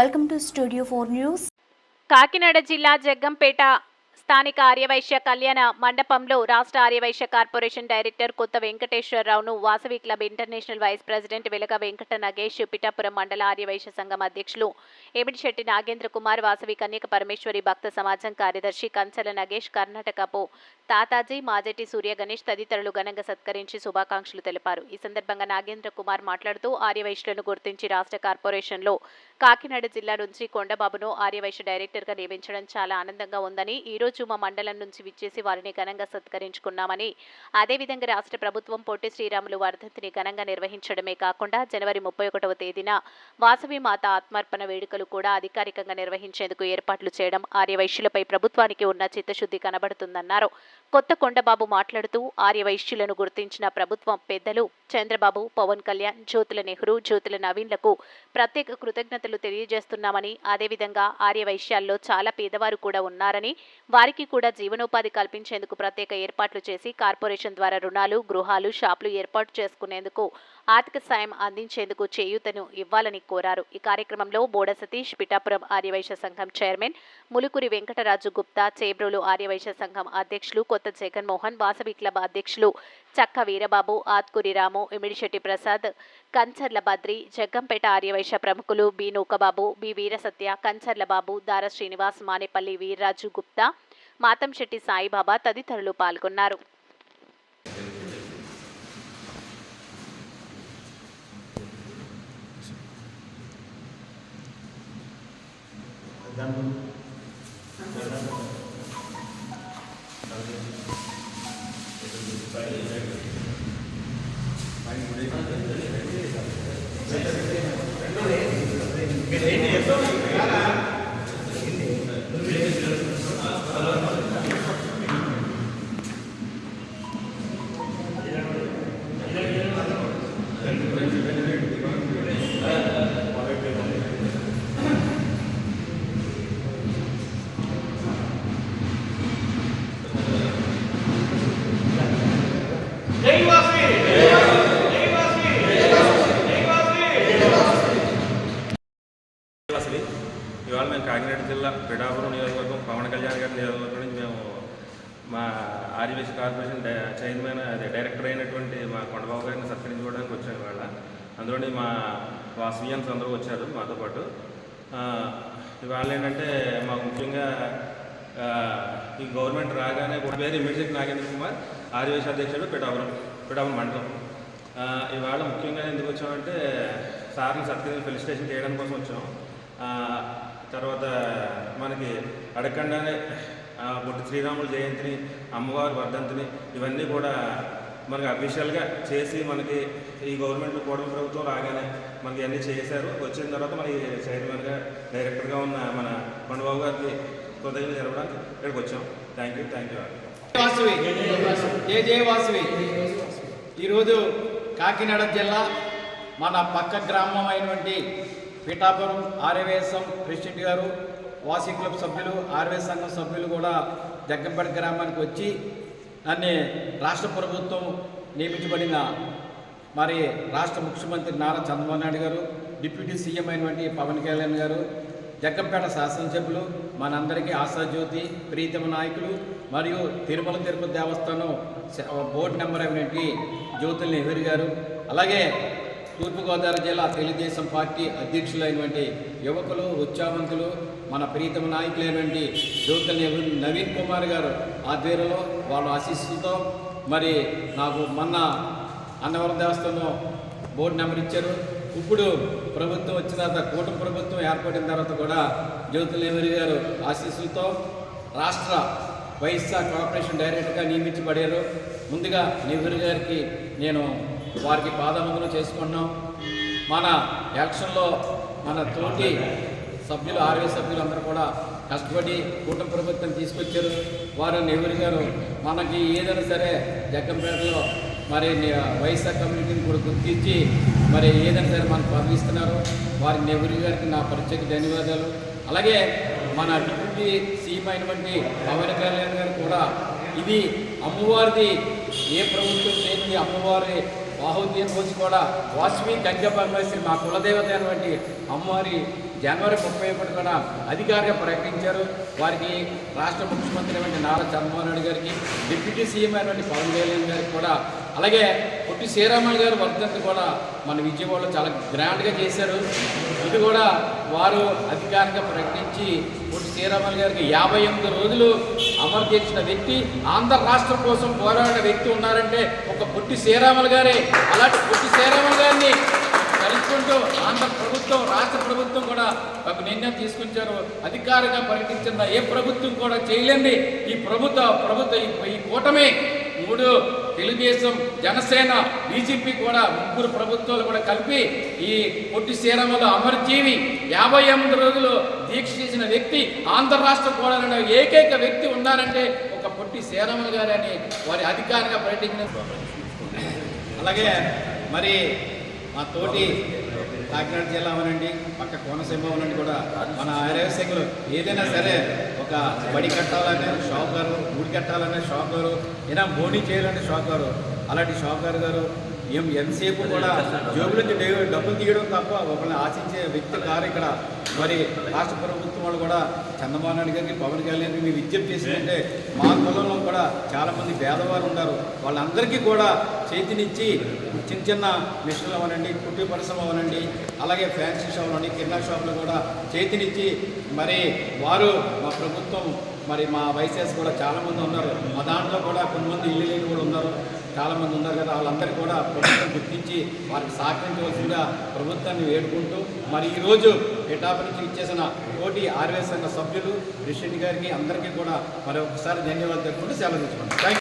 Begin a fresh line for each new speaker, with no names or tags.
Welcome to Studio 4 News.
Kakinada జిల్లా జగ్గంపేట స్థానిక ఆర్యవైశ్య కళ్యాణ మండపంలో రాష్ట్ర Aryavysya corporation director Kotha వెంకటేశ్వరరావును Vasavi club international vice president Velaka Venkata Nagesh Pithapuram మండల ఆర్యవైశ్య సంఘం అధ్యక్షులు ఎమిడిశెట్టి నాగేంద్ర కుమార్ వాసవి కన్యక పరమేశ్వరి భక్త సమాజం కార్యదర్శి కంచల నగేష్ కర్ణాటకపు తాతాజీ మాజెటి సూర్య గణేష్ తదితరులు ఘనంగా సత్కరించి శుభాకాంక్షలు తెలిపారు. ఈ సందర్భంగా నాగేంద్ర కుమార్ మాట్లాడుతూ ఆర్యవైశ్యులను గుర్తించి రాష్ట్ర కార్పొరేషన్లో కాకినాడ జిల్లా నుంచి కొండబాబును ఆర్యవైశ్య డైరెక్టర్గా నియమించడం చాలా ఆనందంగా ఉందని ఈరోజు రోజు మండలం నుంచి విచ్చేసి వారిని ఘనంగా సత్కరించుకున్నామని అదేవిధంగా రాష్ట్ర ప్రభుత్వం పొట్టి శ్రీరాములు వర్ధంతిని ఘనంగా నిర్వహించడమే కాకుండా జనవరి ముప్పై ఒకటవ తేదీన వాసవి మాత ఆత్మార్పణ వేడుకలు కూడా అధికారికంగా నిర్వహించేందుకు ఏర్పాట్లు చేయడం ఆర్యవైశ్యులపై ప్రభుత్వానికి ఉన్న చిత్తశుద్ధి కనబడుతుందన్నారు. కొత్త కొండబాబు మాట్లాడుతూ ఆర్యవైశ్యులను గుర్తించిన ప్రభుత్వం పెద్దలు చంద్రబాబు పవన్ కళ్యాణ్ జ్యోతుల నెహ్రూ జ్యోతుల నవీన్లకు ప్రత్యేక కృతజ్ఞతలు తెలియజేస్తున్నామని అదేవిధంగా ఆర్యవైశ్యాల్లో చాలా పేదవారు కూడా ఉన్నారని వారికి కూడా జీవనోపాధి కల్పించేందుకు ప్రత్యేక ఏర్పాట్లు చేసి కార్పొరేషన్ ద్వారా రుణాలు గృహాలు షాపులు ఏర్పాటు చేసుకునేందుకు ఆర్థిక సాయం అందించేందుకు చేయూతను ఇవ్వాలని కోరారు. ఈ కార్యక్రమంలో బోడ సతీష్ పిఠాపురం ఆర్యవైశ్య సంఘం చైర్మన్ ములుకురి వెంకటరాజు గుప్తా చేబ్రోలు ఆర్యవైశ్య సంఘం అధ్యక్షులు కొత్త జగన్మోహన్ వాసవి క్లబ్ అధ్యక్షులు చక్క వీరబాబు ఆత్కూరి రాము ఇమిడిశెట్టి ప్రసాద్ కంచర్ల బద్రి జగ్గంపేట ఆర్యవైశ్య ప్రముఖులు బి. నూకబాబు బి. వీరసత్య కంచర్ల బాబు దార శ్రీనివాస్ మానేపల్లి వీర్రాజు గుప్తా మాతంశెట్టి సాయిబాబా తదితరులు పాల్గొన్నారు. গান বলুন Thank you.
అసలు ఇవాళ మేము కాకినాడ జిల్లా పిఠాపురం నియోజకవర్గం పవన్ కళ్యాణ్ గారి నియోజకవర్గం నుంచి మేము మా ఆర్యవేశ కార్పొరేషన్ చైర్మన్ అదే డైరెక్టర్ అయినటువంటి మా కొండబాబు గారిని సత్కరించుకోవడానికి వచ్చాం ఇవాళ. అందులోని మా వాసవియన్స్ అందరూ వచ్చారు మాతో పాటు. ఇవాళ ఏంటంటే మాకు ముఖ్యంగా ఈ గవర్నమెంట్ రాగానే ఒక పేరు ఇమీడియట్ నాగేంద్ర కుమార్ ఆర్యవేశ అధ్యక్షుడు పిఠాపురం పిఠాపురం మండలం. ఇవాళ ముఖ్యంగా ఎందుకు వచ్చామంటే సార్ని సత్కరించి ఫెలిసిటేషన్ చేయడానికి కోసం వచ్చాం. తర్వాత మనకి అడగకుండానే బొట్టి శ్రీరాములు శ్రీరాముల జయంతిని అమ్మవారి వర్ధంతిని ఇవన్నీ కూడా మనకి అఫీషియల్గా చేసి మనకి ఈ గవర్నమెంట్ కూడలి ప్రభుత్వం రాగానే మనకి అన్నీ చేశారు. వచ్చిన తర్వాత మన చైర్మన్గా డైరెక్టర్గా ఉన్న మన కొండబాబు గారికి కృతజ్ఞతలు జరపడానికి ఇక్కడికి వచ్చాం. Thank you thank you
Vasavi జయ జయవాసువి. ఈరోజు కాకినాడ జిల్లా మన పక్క గ్రామం అయినటువంటి పీఠాపురం ఆర్యవేసం ప్రెసిడెంట్ గారు వాసి క్లబ్ సభ్యులు ఆర్యవేశ సంఘం సభ్యులు కూడా జగ్గంపేట గ్రామానికి వచ్చి నన్ను రాష్ట్ర ప్రభుత్వం నియమించబడిన మరి రాష్ట్ర ముఖ్యమంత్రి నారా చంద్రబాబు నాయుడు గారు డిప్యూటీ సీఎం అయినటువంటి పవన్ కళ్యాణ్ గారు జగ్గంపేట శాసనసభ్యులు మనందరికీ ఆశాజ్యోతి ప్రీతమ నాయకులు మరియు తిరుమల తిరుపతి దేవస్థానం బోర్డు నెంబర్ అయినటువంటి జ్యోతుల్ నెహ్రూ గారు. అలాగే తూర్పుగోదావరి జిల్లా తెలుగుదేశం పార్టీ అధ్యక్షులైనటువంటి యువకులు ఉత్సాహవంతులు మన ప్రీతమ నాయకులైనటువంటి జ్యోతుల నవీన్ కుమార్ గారు ఆధ్వర్యంలో వాళ్ళ ఆశీస్సులతో మరి నాకు మొన్న అన్నవరం దేవస్థానం బోర్డు నెంబర్ ఇచ్చారు. ఇప్పుడు ప్రభుత్వం వచ్చిన తర్వాత కూటమి ప్రభుత్వం ఏర్పడిన తర్వాత కూడా జ్యోతుల నెహ్రూ గారు ఆశీస్సులతో రాష్ట్ర వైఎస్ఆర్ కార్పొరేషన్ డైరెక్టర్గా నియమించబడారు. ముందుగా నెహ్రూ గారికి నేను వారికి పాదవందనం చేసుకున్నాం. మన ఎలక్షన్లో మన తోటి సభ్యులు ఆర్వీ సభ్యులు అందరూ కూడా కష్టపడి కూటమి ప్రభుత్వం తీసుకొచ్చారు. వారు నెహ్రూ గారు మనకి ఏదైనా సరే జగ్గంపేటలో మరి వైఎస్ఆర్ కమ్యూనిటీని కూడా గుర్తించి మరి ఏదైనా సరే మనకు పంపిస్తున్నారు. వారి నెహ్రూ గారికి నా ప్రత్యేక ధన్యవాదాలు. అలాగే మన డిప్యూటీ సీఎం అయినటువంటి పవన్ కళ్యాణ్ గారు కూడా ఇది అమ్మవారిది ఏ ప్రభుత్వం లేని అమ్మవారి బాహుద్యం రోజు కూడా వాష్మి గంగ పరమేశ్వరి మా కులదేవత అయినటువంటి అమ్మవారి జనవరి ముప్పై ఒకటి కూడా అధికారిగా ప్రకటించారు. వారికి రాష్ట్ర ముఖ్యమంత్రి అయినటువంటి నారా చంద్రబాబు నాయుడు గారికి డిప్యూటీ సీఎం అయినటువంటి పవన్ కళ్యాణ్ గారికి కూడా అలాగే పొట్టి శ్రీరామన్ గారు వర్ధంతి కూడా మన విజయవాడలో చాలా గ్రాండ్గా చేశారు. ఇది కూడా వారు అధికారికంగా ప్రకటించి పొట్టి శ్రీరాములు గారికి యాభై ఎనిమిది రోజులు అమలు చేసిన వ్యక్తి ఆంధ్ర రాష్ట్రం కోసం పోరాడిన వ్యక్తి ఉన్నారంటే ఒక పొట్టి శ్రీరాములు గారే. అలాంటి పొట్టి శ్రీరాములు గారిని కలుసుకుంటూ ఆంధ్ర ప్రభుత్వం రాష్ట్ర ప్రభుత్వం కూడా ఒక నిర్ణయం తీసుకొచ్చారు. అధికారిగా ప్రకటించిన ఏ ప్రభుత్వం కూడా చేయలేండి ఈ ప్రభుత్వ ప్రభుత్వ ఈ- ఈ కూటమి మూడు తెలుగుదేశం జనసేన బీజేపీ కూడా ముగ్గురు ప్రభుత్వాలు కూడా కలిపి ఈ పొట్టి శ్రీరాములు అమరజీవి యాభై ఎనిమిది రోజులు దీక్ష చేసిన వ్యక్తి ఆంధ్ర రాష్ట్ర కోడాలన్న ఏకైక వ్యక్తి ఉన్నారంటే ఒక పొట్టి శ్రీరాములు గారు అని వారి అధికారిగా ప్రకటించిన అలాగే మరి మా తోటి కాకినాడ జిల్లా అవనండి పక్క కోనసీమ అవనండి కూడా మన ఆర్యవసంగులు ఏదైనా సరే ఒక బడి కట్టాలనే షాప్ గారు గుడి కట్టాలనే షాకారు ఏదైనా బోనీ చేయాలంటే షాప్ గారు అలాంటి షాప్ గారు ఏం ఎంతసేపు కూడా జోబులకి డబ్బులు తీయడం తప్ప ఒకరిని ఆశించే వ్యక్తి కారు ఇక్కడ మరి రాష్ట్ర ప్రభుత్వం వాళ్ళు కూడా చంద్రబాబు నాయుడు గారికి పవన్ కళ్యాణ్ గారికి విజ్ఞప్తి చేసిందంటే మా కులంలో కూడా చాలామంది పేదవారు ఉన్నారు. వాళ్ళందరికీ కూడా చేతినిచ్చి చిన్న చిన్న మిషన్లు అవనండి కుట్టి పరిశ్రమ అవనండి అలాగే ఫ్యాన్సీ షాపులు అండి కిరాణా షాపులు కూడా చేతినిచ్చి మరి వారు మా ప్రభుత్వం మరి మా వైసెస్ కూడా చాలామంది ఉన్నారు. మా దాంట్లో కూడా కొంతమంది ఇల్లు లేని కూడా ఉన్నారు. చాలామంది ఉన్నారు కదా వాళ్ళందరికీ కూడా ప్రభుత్వం గుర్తించి వారికి సహకరించవలసిందిగా ప్రభుత్వాన్ని వేడుకుంటూ మరి ఈరోజు పిఠాపు నుంచి ఇచ్చేసిన కోటి ఆర్వే సంఘ సభ్యులు రిషెడ్డి గారికి అందరికీ కూడా మరొకసారి ధన్యవాదాలు తెలుపుకుంటూ సెలవు తీసుకుంటాం థ్యాంక్